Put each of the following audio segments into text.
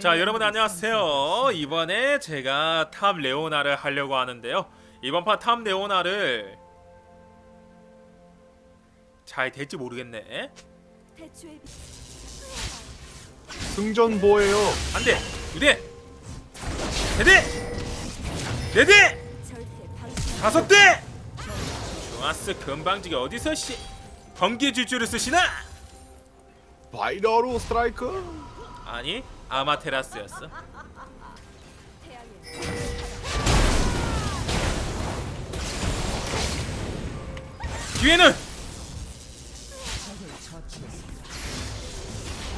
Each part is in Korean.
자 여러분 안녕하세요. 이번에 제가 탑 레오나를 하려고 하는데요. 이번 판 탑 레오나를 잘 될지 모르겠네. 승전보예요. 안돼. 두대. 세대. 네대. 방치 다섯 대. 좋았어. 금방지기 어디서 씨 번개 질주를 쓰시나? 바이러로 스트라이크. 아니 아마테라스였어. 기회는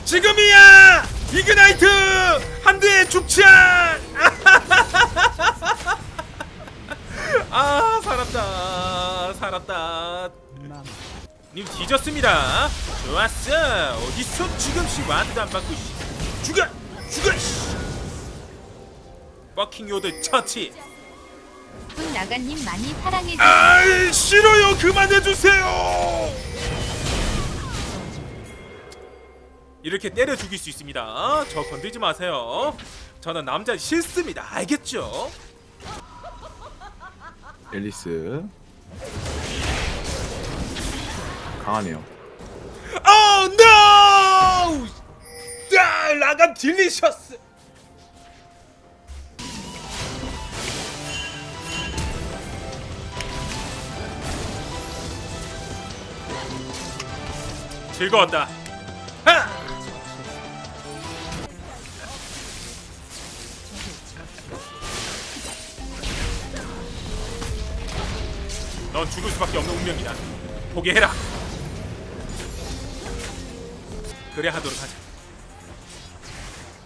지금이야! 이그나이트! 한 대에 죽창 아 살았다 살았다. 님 뒤졌습니다. 좋았어. 어디서 지금씩 완도 안 받고 씨. 죽여 씨. 버킹 요드 처치 분 나가님 많이 사랑해 아이 싫어요 그만해주세요 이렇게 때려 죽일 수 있습니다 저 건들지 마세요 저는 남자 싫습니다 알겠죠? 앨리스. 강하네요. Oh no! 아, 라간 딜리셔스. 즐거웠다. 하! 넌 죽을 수밖에 없는 운명이다. 포기해라. 그래 하도록 하자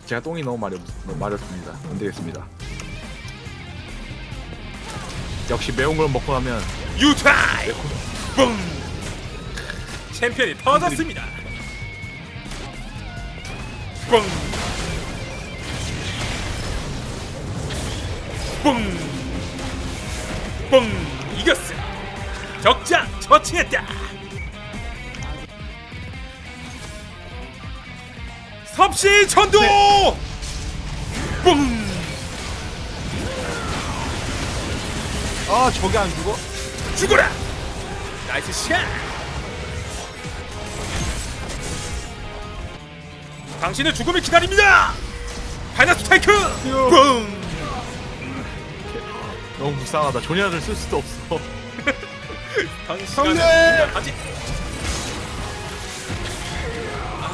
제가 똥이 너무 마렵, 너무 마렵습니다. 안 되겠습니다. 역시 매운 걸 먹고 나면 유타이 뿡 챔피언이 터졌습니다 뿡 뿡! 뿡! 이겼어! 적장 처치했다! 섭씨 전도! 뿡! 아 저게 안 죽어? 죽어라! 나이스 샷! 당신의 죽음을 기다립니다! 파이널 스타이크! 뿡! 너무 불쌍하다. 조냐를 쓸 수도 없어. 당신은 아직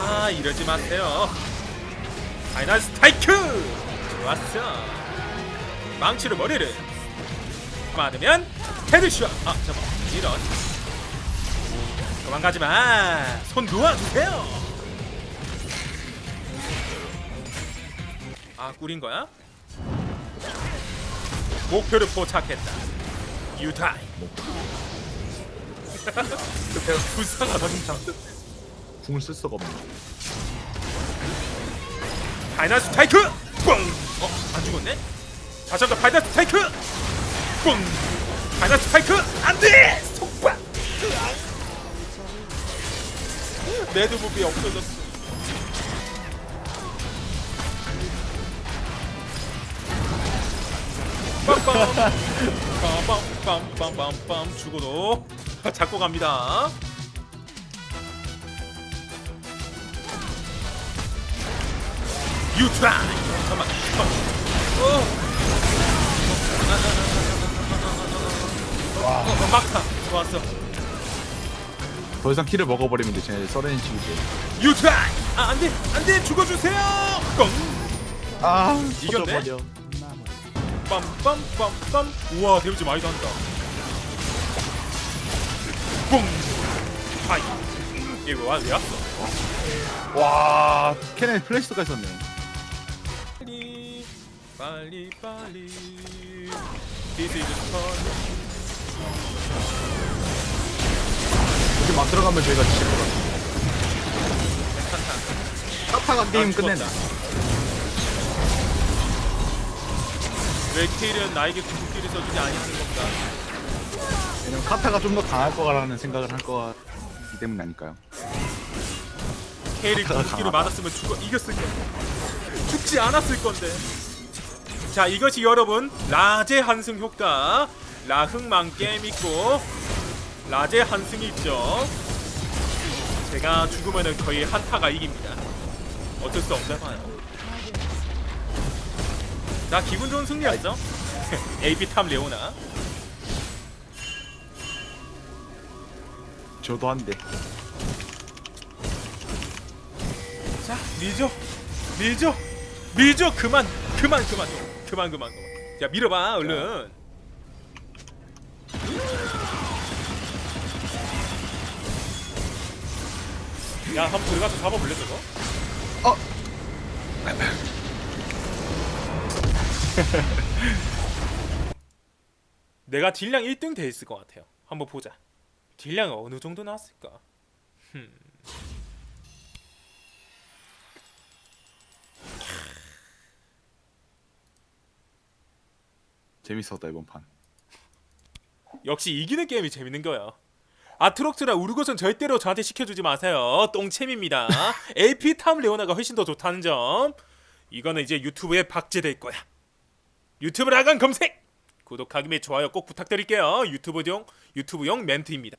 아 이러지 마세요. 파이널 스타이크! 좋았어. 망치로 머리를 맞으면 헤드샷. 아 잠깐만. 이런. 도망가지마 손 놓아주세요. 아 꿀인 거야? 목표를 포착했다. 유타임 불쌍하다 진짜 궁을 쓸 수가 없네. 파이널 스타이크 뻥! 어? 안 죽었네? 다시 한번 파이널 스타이크 뻥! 파이널 스타이크 안 돼! 속박! 매드무비 없어졌어 빰빰 빰빰빰빰빰 죽어도 잡고 갑니다 유트라이 잠깐만 어. 와 어, 막타 좋았어 더 이상 키를 먹어버리면 이제 제 서렌 치우지. 유트라이 아 안돼 안돼 죽어주세요 뻥아 이겼네? 터져버려. 빰빰빰빰 우와 데미지 많이 난다 뿡 하이 이거 와, 왜 왔어 와 캐넨 플래시가 있었네. 빨리 빨리 This is fun 이렇게 막 들어가면 저희가 지칠 것 같아. 카타가 게임. 끝낸다. 왜 케일은 나에게 궁극기를 써주지 아니하는 건가 왜냐면 카타가 좀 더 강할 거라는 생각을 할 거기 때문 아닐까요? 케일이 강하다. 맞았으면 죽어 이겼을 거야 죽지 않았을 건데. 자 이것이 여러분 라제 한승 효과. 라흥만 게임 있고 라제 한승이 있죠. 제가 죽으면은 거의 한타가 이깁니다. 어쩔 수 없나 봐요. 나 기분 좋은 승리였죠? 탑 레오나. 저도 한대. 자 밀죠 밀죠 밀죠 그만 그만 그만 그만 그만 그만. 자 밀어봐 얼른. 야 한번 들어가서 잡아볼래 저거? 어. 내가 딜량 1등 돼 있을 것 같아요. 한번 보자. 딜량 어느 정도 나왔을까 재밌었다 이번 판. 역시 이기는 게임이 재밌는 거야. 아트록스나 우르고선 절대로 저한테 시켜주지 마세요. 똥챔입니다. AP 탐 레오나가 훨씬 더 좋다는 점. 이거는 이제 유튜브에 박제될 거야. 유튜브 라간 검색! 구독하기 및 좋아요 꼭 부탁드릴게요. 유튜브용 유튜브용 멘트입니다.